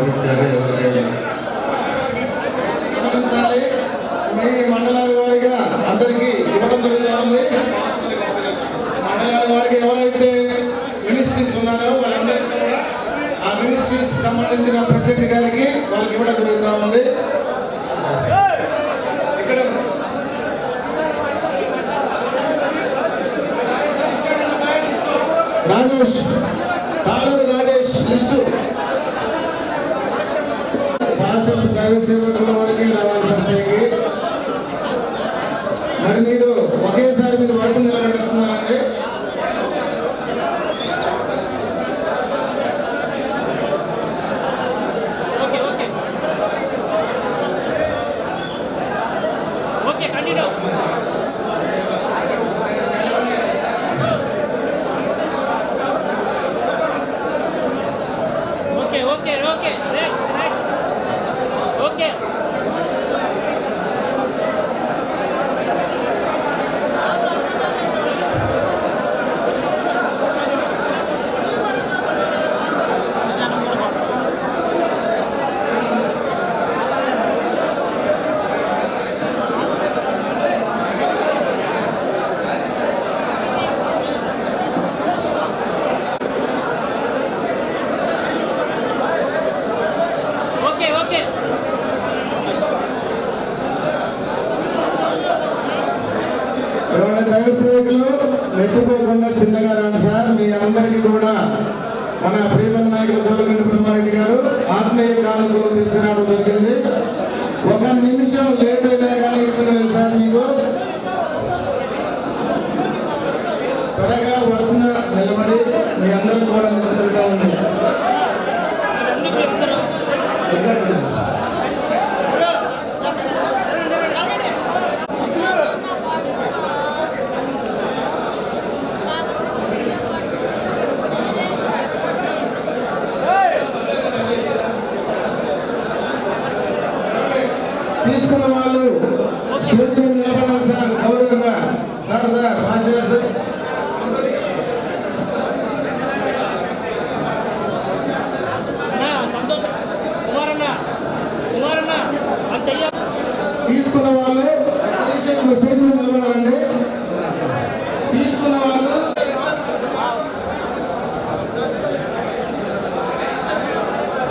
మరి గమనించాలి మీ మండలాల వారిగా అందరికీ ఇవ్వడం జరుగుతూ ఉంది మండలాల వారికి ఎవరైతే మినిస్ట్రీస్ ఉన్నారో వాళ్ళందరికీ కూడా ఆ మినిస్ట్రీస్ సంబంధించిన ప్రెసిడెంట్ గారికి వాళ్ళకి ఇవ్వడం జరుగుతూ ఉంది ఇక్కడ రాజేష్ కాలూరు రాజేష్ లిస్టు పాస్టర్స్ దైవ సేవకుల వరకే రావాలి సభకి మరి మీరు ఒకేసారి మీరు వరుస నిలబడేస్తున్నారండి. Okay continue okay okay okay next next okay okay okay ఎవరైనా దైవ సేవకులు నెట్టుకోకుండా చిన్నగా రండి సార్ మీ అందరికీ కూడా మన ప్రియమైన నాయకులు గోదగండి బ్రహ్మారెడ్డి గారు ఆత్మీయ కాలంలో తీసుకురావడం జరిగింది ఒక నిమిషం లేట్ అయినా కానీ ఇస్తున్నది సార్ మీకు త్వరగా వరుసన నిలబడి మీ అందరికీ కూడా నిలబడుతూ ఉంది ఎందుకు చెప్తారు తీసుకున్న వాళ్ళు మీద నిలబడాలి సార్. గౌరవంగా. సార్ సార్ మాస్టర్ సార్ తీసుకున్న వాళ్ళు మీద నిలబడాలండి తీసుకున్న వాళ్ళు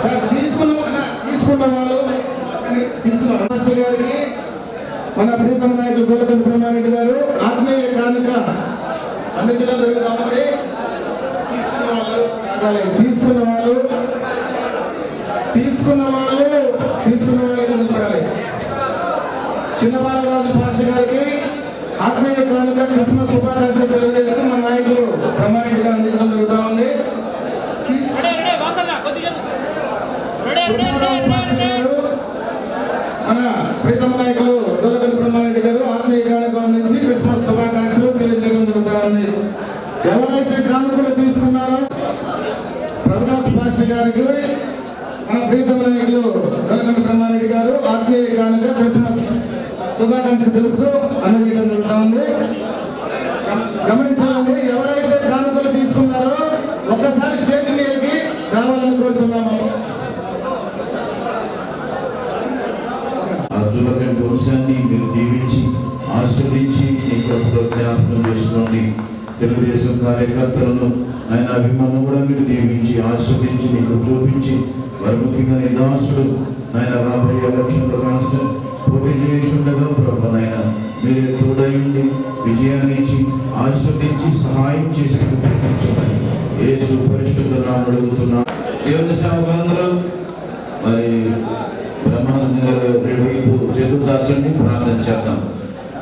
సార్ తీసుకున్న అన్న, తీసుకున్న వాళ్ళు తీసుకున్న మాస్టర్ గారికి మన ప్రీతం నాయకుడు గోలకండ బ్రహ్మారెడ్డి గారు ఆత్మీయ కానుక అందించడం జరుగుతా ఉంది తీసుకున్న వాళ్ళు కాగాలి తీసుకున్న వాళ్ళు తీసుకున్న వాళ్ళు తీసుకున్న వాళ్ళు నిలబడాలి చిన్న పాష గారికి ఆత్మీయ కానుక క్రిస్మస్ శుభాకాంక్షలు తెలియజేస్తూ మన నాయకులు బ్రహ్మారెడ్డి గారు అందించడం జరుగుతా ఉంది తీసు- మన ప్రీతం నాయకులు దొలగని బ్రహ్మారెడ్డి గారు ఆత్మీయ కార్యక్రమం అందించి క్రిస్మస్ శుభాకాంక్షలు తెలియజేయడం ఎవరైతే కానుకలు తీసుకున్నారో ప్రభుదాస్ పాష గారికి మన ప్రీతం నాయకులు దొలగని బ్రహ్మారెడ్డి గారు ఆత్మీయ కానుక క్రిస్మస్ శుభాకాంక్షలు తెలుపుతూ అందజేయడం జరుగుతా ఉంది గమనించాలండి కార్యకర్తలను ఆయన అభిమానం కూడా మీకు దీవించి ఆస్వాదించి మీకు చూపించి వారి ముఖ్యంగా నీ ఆయన రాబోయే ఎలక్షన్లో కాస్త పోటీ చేయించుండగా ప్రభు నాయన మీరే తోడయుండి విజయాన్ని ఇచ్చి ఆస్వాదించి సహాయం చేసి ఏ సుపరిశుద్ధ నామం అడుగుతున్నా. దేవుని సేవకులందరూ మరి బ్రహ్మానంద వైపు చేతులు చాచండి ప్రార్థన చేద్దాం.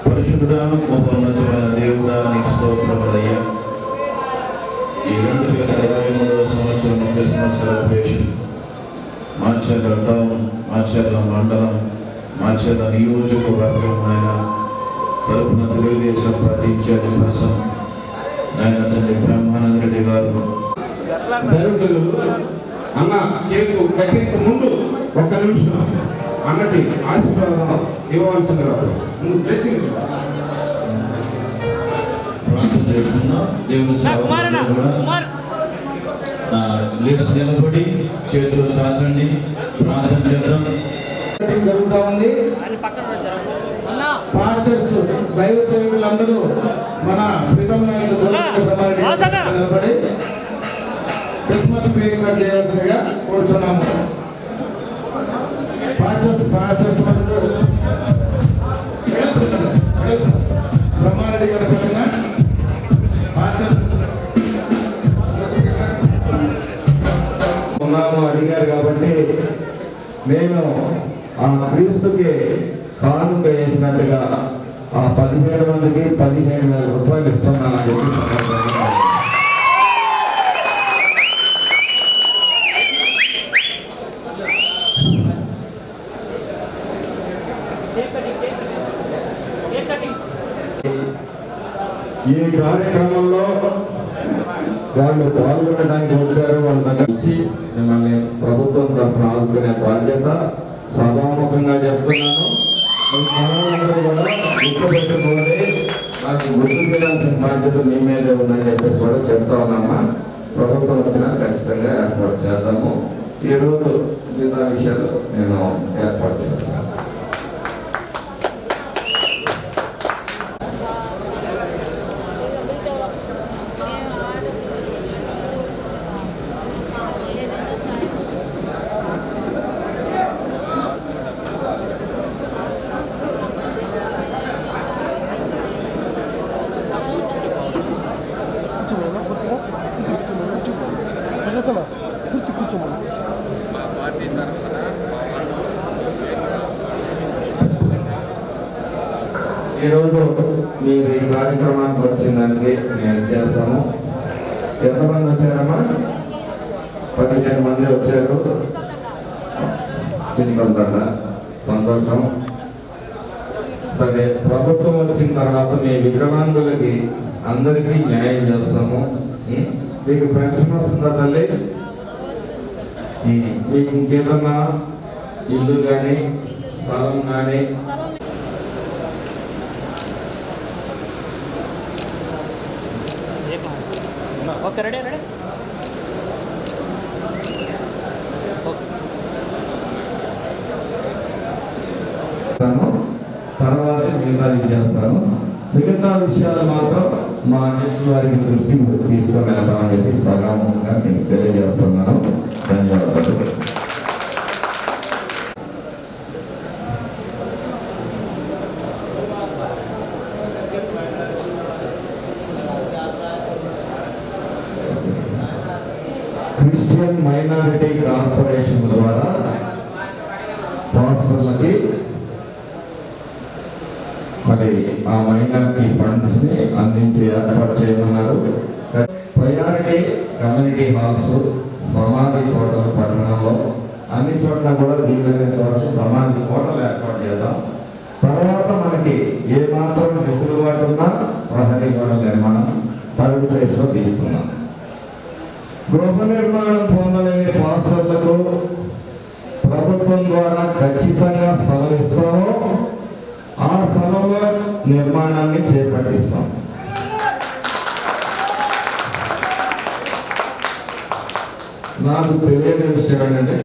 పరిశుద్ధుడా మహోన్నతమైన సెలబ్రేషన్ మాచర్ల టౌన్ మాచర్ల మండలం మాచర్ల నియోజకవర్గం ఆయన తరపున తెలుగుదేశం పార్టీ ఆయన తండ్రి బ్రహ్మానంద రెడ్డి గారు. అన్న కేకు ముందు ఒక్క నిమిషం అన్నటి ఆశీర్వాదం ముందు బ్లెస్సింగ్స్ ప్రార్థన చేస్తున్నాం దేవుని కుమారన్న సేవకులు కూడా కుమార్ ఆ, లేచి నిలబడి చేతులు చాచండి. ప్రార్థన చేద్దాం. మీటింగ్ జరుగుతా ఉంది. పాస్టర్స్ దైవ సేవకులందరూ మన ప్రీతం నిలబడి క్రిస్మస్ కేక్ కట్ చేయాల్సిందిగా కోరుతున్నాము పాస్టర్స్ పాస్టర్స్ నేను ఆ క్రీస్తుకి కానుక వేసినట్టుగా ఆ పదిహేడు మందికి పదిహేను వేల రూపాయలు ఇస్తున్నానని చెప్పి కటింగ్ ఈ కార్యక్రమంలో వాళ్ళు పాల్గొనడానికి వచ్చారు. వాళ్ళ దగ్గర ఇచ్చి మిమ్మల్ని ప్రభుత్వం తరఫున ఆదుకునే బాధ్యత సభాముఖంగా చెప్తున్నాను. గుర్తుపెట్టుకోండి నాకు గుర్తు చేయాల్సిన బాధ్యత మీ మీదే ఉందని చెప్పేసి కూడా చెప్తా ఉన్నామా? ప్రభుత్వం వచ్చినా ఖచ్చితంగా ఏర్పాటు చేద్దాము. ఈరోజు మిగతా విషయాలు నేను ఏర్పాటు చేస్తాను. ఈరోజు మీరు ఈ కార్యక్రమానికి వచ్చిందానికి నేను చేస్తాను. ఎంతమంది వచ్చారమ్మా? పదిహేను మంది వచ్చారు. చింతలదండ సంతోషం. సరే ప్రభుత్వం వచ్చిన తర్వాత మీ వికలాంగులకి అందరికీ న్యాయం చేస్తాము. మీకు పెన్షన్ వస్తుందా తల్లి? మీకు ఇంకేదన్నా ఇల్లు కానీ స్థలం కానీ ఓకే రెడీ రెడీ. తర్వాత మిగతాది చేస్తాను. మిగతా విషయాలు మాత్రం మా అధ్యక్షుల వారికి దృష్టి తీసుకొని వెళ్తామని చెప్పి సగాముగా మీకు తెలియజేస్తున్నాను. క్రిస్టియన్ మైనారిటీ కార్పొరేషన్ ద్వారా పాస్టర్లకి మరి ఆ మైనారిటీ ఫండ్స్ని అందించి ఏర్పాటు చేయమన్నారు. ప్రయారిటీ కమ్యూనిటీ హాల్స్ సమాధి తోటల పట్టణంలో అన్ని చోట్ల కూడా వీలైనంత వరకు సమాధి తోటలు ఏర్పాటు చేద్దాం. తర్వాత మనకి ఏ మాత్రం వెసులుబాటు ఉన్నా ప్రహరీ గోడ నిర్మాణం థర్డ్ ప్లేస్లో తీసుకున్నాం గృహ నిర్మాణం పొందలేని పాస్టర్లకు ప్రభుత్వం ద్వారా ఖచ్చితంగా స్థలం ఇస్తామో. ఆ స్థలంలో నిర్మాణాన్ని చేపట్టిస్తాం. నాకు తెలియని విషయం ఏంటంటే